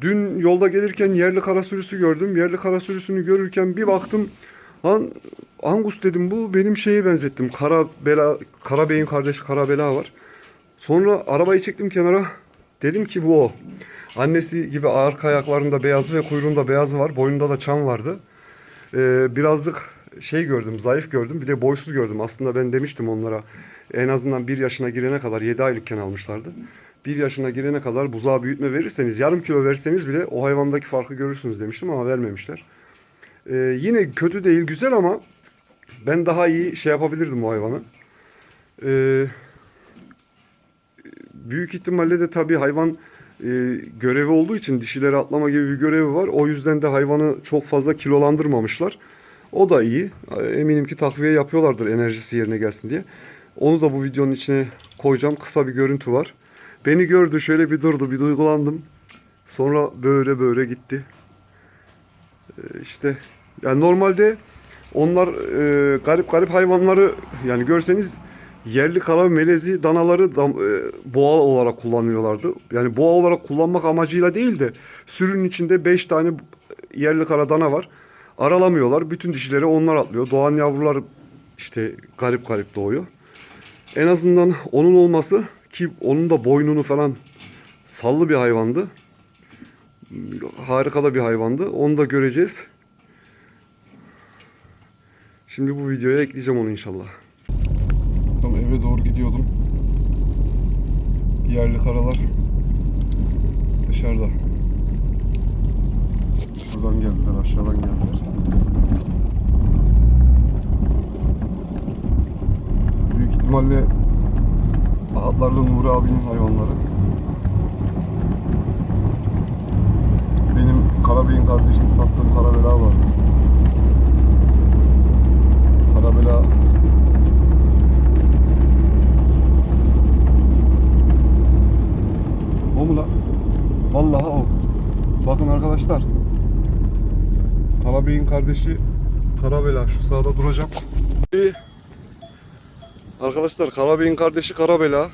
dün yolda gelirken yerli kara sürüsü gördüm. Yerli kara sürüsünü görürken bir baktım. Lan Angus dedim bu benim şeye benzettim. Kara Bela, Karabey'in kardeşi Kara Bela var. Sonra arabayı çektim kenara. Dedim ki bu o. Annesi gibi arka ayaklarında beyazı ve kuyruğunda beyazı var. Boynunda da çam vardı. Ee, birazcık şey gördüm, zayıf gördüm. Bir de boysuz gördüm. Aslında ben demiştim onlara en azından bir yaşına girene kadar 7 aylıkken almışlardı. Bir yaşına girene kadar buzağa büyütme verirseniz, yarım kilo verseniz bile o hayvandaki farkı görürsünüz demiştim ama vermemişler. Ee, yine kötü değil, güzel ama ben daha iyi şey yapabilirdim o hayvanı. Ee, büyük ihtimalle de tabii hayvan e, görevi olduğu için dişileri atlama gibi bir görevi var. O yüzden de hayvanı çok fazla kilolandırmamışlar. O da iyi. Eminim ki takviye yapıyorlardır enerjisi yerine gelsin diye. Onu da bu videonun içine koyacağım. Kısa bir görüntü var. Beni gördü şöyle bir durdu bir duygulandım. Sonra böyle böyle gitti. Ee, işte yani normalde onlar e, garip garip hayvanları yani görseniz yerli kara melezi danaları dam, e, boğa olarak kullanıyorlardı. Yani boğa olarak kullanmak amacıyla değil de sürünün içinde 5 tane yerli kara dana var. Aralamıyorlar. Bütün dişileri onlar atlıyor. Doğan yavrular işte garip garip doğuyor. En azından onun olması ki onun da boynunu falan sallı bir hayvandı. Harika da bir hayvandı. Onu da göreceğiz. Şimdi bu videoya ekleyeceğim onu inşallah. Tam eve doğru gidiyordum. Yerli karalar dışarıda. Şuradan geldiler, aşağıdan geldiler. Büyük ihtimalle Ahatlarla Nuri abinin hayvanları. Benim Karabey'in kardeşini sattığım Karabela vardı. Karabela O mu lan? Vallahi o. Bakın arkadaşlar. Karabey'in kardeşi Karabela. Şu sağda duracağım. Arkadaşlar Karabey'in kardeşi Karabela.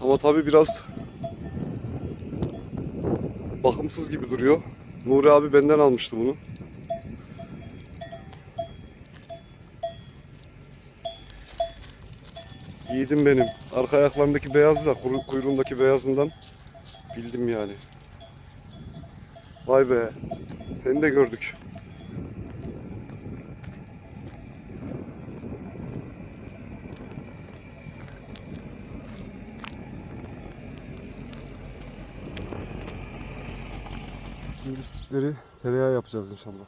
Ama tabi biraz bakımsız gibi duruyor. Nuri abi benden almıştı bunu. Yiğidim benim. Arka ayaklarındaki beyazla kuyru- kuyruğundaki beyazından bildim yani. Vay be. Seni de gördük. Sütleri tereyağı yapacağız inşallah.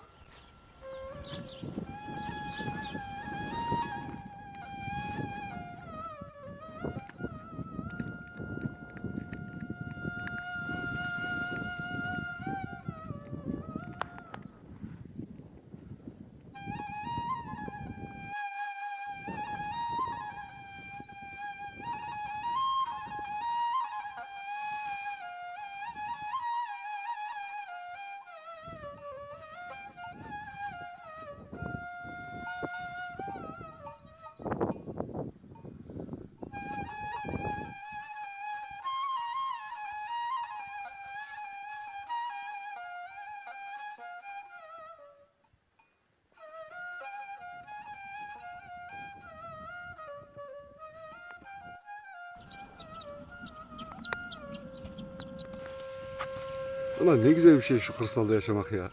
Ulan ne güzel bir şey şu kırsalda yaşamak ya.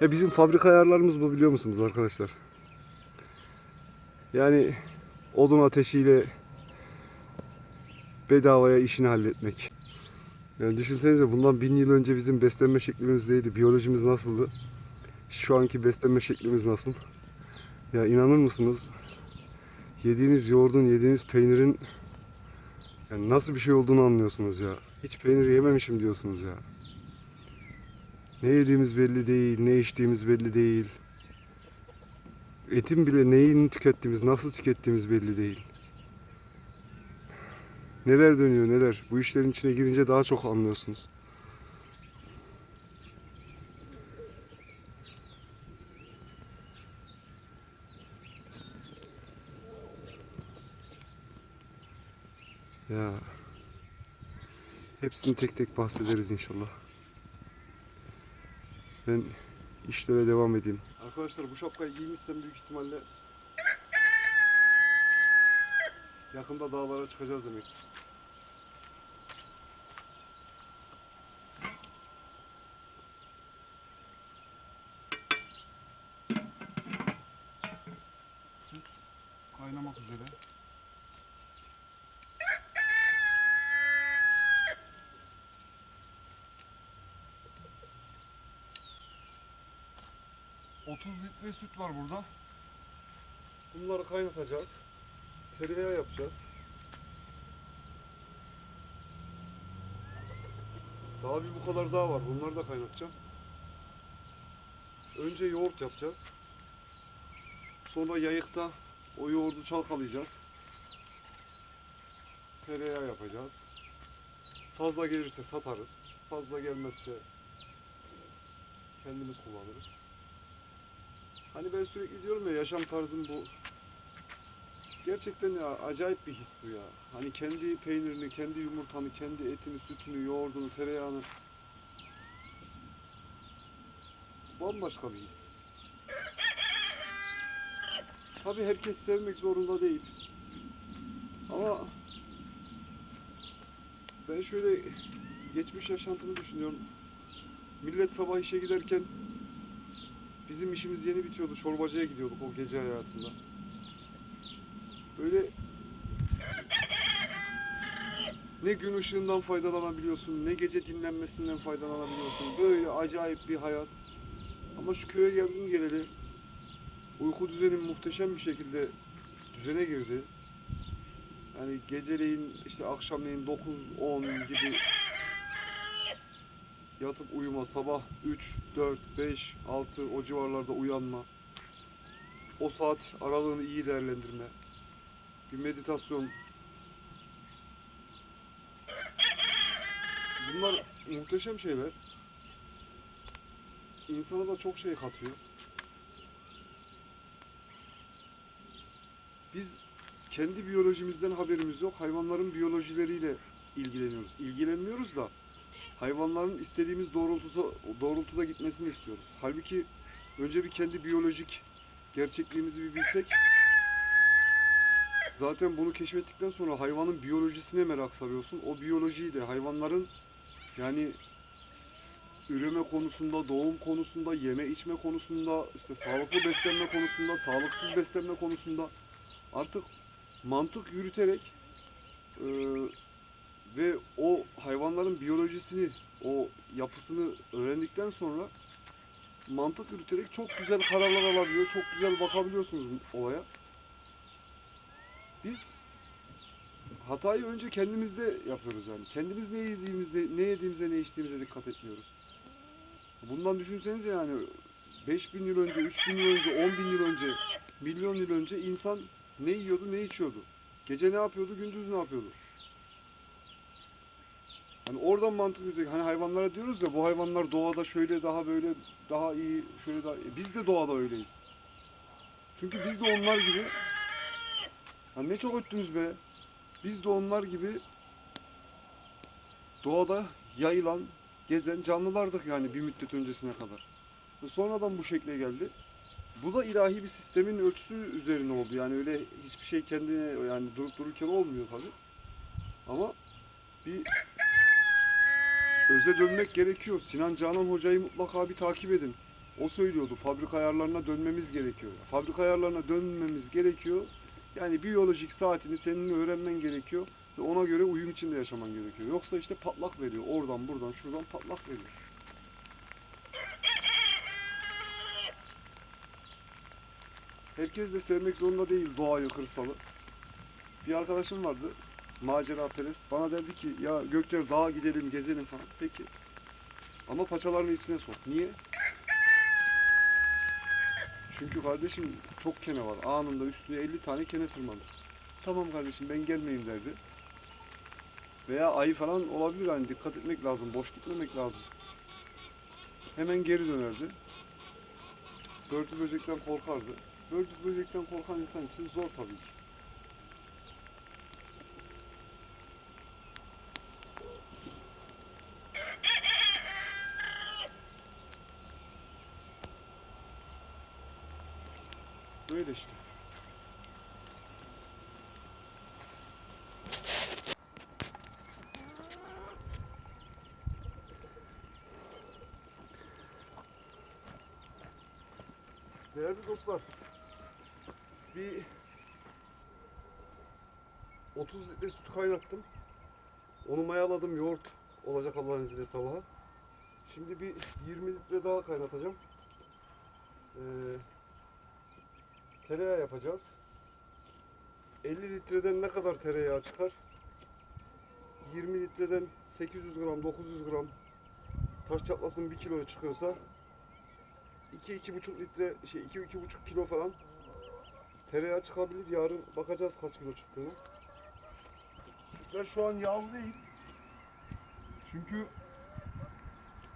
Ya bizim fabrika ayarlarımız bu biliyor musunuz arkadaşlar? Yani odun ateşiyle bedavaya işini halletmek. Yani düşünsenize bundan bin yıl önce bizim beslenme şeklimiz neydi? Biyolojimiz nasıldı? Şu anki beslenme şeklimiz nasıl? Ya inanır mısınız? Yediğiniz yoğurdun, yediğiniz peynirin yani nasıl bir şey olduğunu anlıyorsunuz ya. Hiç peynir yememişim diyorsunuz ya. Ne yediğimiz belli değil, ne içtiğimiz belli değil. Etin bile neyini tükettiğimiz, nasıl tükettiğimiz belli değil. Neler dönüyor neler. Bu işlerin içine girince daha çok anlıyorsunuz. Ya. Hepsini tek tek bahsederiz inşallah. Ben işlere devam edeyim. Arkadaşlar bu şapkayı giymişsem büyük ihtimalle yakında dağlara çıkacağız demek. ...30 litre süt var burada. Bunları kaynatacağız. Tereyağı yapacağız. Daha bir bu kadar daha var. Bunları da kaynatacağım. Önce yoğurt yapacağız. Sonra yayıkta o yoğurdu çalkalayacağız. Tereyağı yapacağız. Fazla gelirse satarız. Fazla gelmezse kendimiz kullanırız. Hani ben sürekli diyorum ya yaşam tarzım bu. Gerçekten ya acayip bir his bu ya. Hani kendi peynirini, kendi yumurtanı, kendi etini, sütünü, yoğurdunu, tereyağını bambaşka bir his. Tabii herkes sevmek zorunda değil. Ama ben şöyle geçmiş yaşantımı düşünüyorum. Millet sabah işe giderken bizim işimiz yeni bitiyordu. Çorbacıya gidiyorduk o gece hayatında. Böyle ne gün ışığından faydalanabiliyorsun, ne gece dinlenmesinden faydalanabiliyorsun. Böyle acayip bir hayat. Ama şu köye geldim geleli uyku düzenim muhteşem bir şekilde düzene girdi. Yani geceleyin işte akşamleyin 9-10 gibi yatıp uyuma, sabah 3, 4, 5, 6 o civarlarda uyanma. O saat aralığını iyi değerlendirme. Bir meditasyon. Bunlar muhteşem şeyler. İnsana da çok şey katıyor. Biz kendi biyolojimizden haberimiz yok. Hayvanların biyolojileriyle ilgileniyoruz. İlgilenmiyoruz da hayvanların istediğimiz doğrultuda doğrultuda gitmesini istiyoruz. Halbuki önce bir kendi biyolojik gerçekliğimizi bir bilsek zaten bunu keşfettikten sonra hayvanın biyolojisine merak sarıyorsun. O biyolojiyi de hayvanların yani üreme konusunda, doğum konusunda, yeme içme konusunda, işte sağlıklı beslenme konusunda, sağlıksız beslenme konusunda artık mantık yürüterek e, ve o hayvanların biyolojisini, o yapısını öğrendikten sonra mantık yürüterek çok güzel kararlar alabiliyor, çok güzel bakabiliyorsunuz olaya. Biz hatayı önce kendimizde yapıyoruz yani. Kendimiz ne yediğimizde, ne yediğimize, ne içtiğimize dikkat etmiyoruz. Bundan düşünsenize yani 5000 yıl önce, 3000 yıl önce, 10 bin yıl önce, milyon yıl önce insan ne yiyordu, ne içiyordu? Gece ne yapıyordu, gündüz ne yapıyordu? Hani oradan mantık yürütecek. Hani hayvanlara diyoruz ya bu hayvanlar doğada şöyle daha böyle daha iyi, şöyle daha iyi. Biz de doğada öyleyiz. Çünkü biz de onlar gibi Hani ne çok öttünüz be. Biz de onlar gibi doğada yayılan, gezen canlılardık yani bir müddet öncesine kadar. Ve sonradan bu şekle geldi. Bu da ilahi bir sistemin ölçüsü üzerine oldu. Yani öyle hiçbir şey kendine yani durup dururken olmuyor tabii. Ama bir öze dönmek gerekiyor. Sinan Canan Hoca'yı mutlaka bir takip edin. O söylüyordu fabrika ayarlarına dönmemiz gerekiyor. Fabrika ayarlarına dönmemiz gerekiyor. Yani biyolojik saatini senin öğrenmen gerekiyor ve ona göre uyum içinde yaşaman gerekiyor. Yoksa işte patlak veriyor. Oradan buradan şuradan patlak veriyor. Herkes de sevmek zorunda değil doğayı, kırsalı. Bir arkadaşım vardı, macera perest. Bana derdi ki ya Gökçer dağa gidelim, gezelim falan. Peki. Ama paçalarını içine sok. Niye? Çünkü kardeşim çok kene var. Anında üstüne 50 tane kene tırmanır. Tamam kardeşim ben gelmeyeyim derdi. Veya ayı falan olabilir hani dikkat etmek lazım. Boş gitmemek lazım. Hemen geri dönerdi. Börtü böcekten korkardı. Börtü böcekten korkan insan için zor tabii ki. Böyle işte. Değerli dostlar, bir 30 litre süt kaynattım. Onu mayaladım, yoğurt olacak Allah'ın izniyle sabaha. Şimdi bir 20 litre daha kaynatacağım. Ee, tereyağı yapacağız. 50 litreden ne kadar tereyağı çıkar? 20 litreden 800 gram, 900 gram taş çatlasın 1 kilo çıkıyorsa 2-2,5 litre, şey 2-2,5 kilo falan tereyağı çıkabilir. Yarın bakacağız kaç kilo çıktığını. Sütler şu an yağlı değil. Çünkü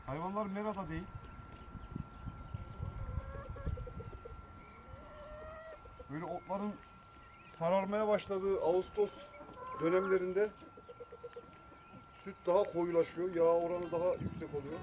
hayvanlar merada değil. Böyle otların sararmaya başladığı Ağustos dönemlerinde süt daha koyulaşıyor. Yağ oranı daha yüksek oluyor.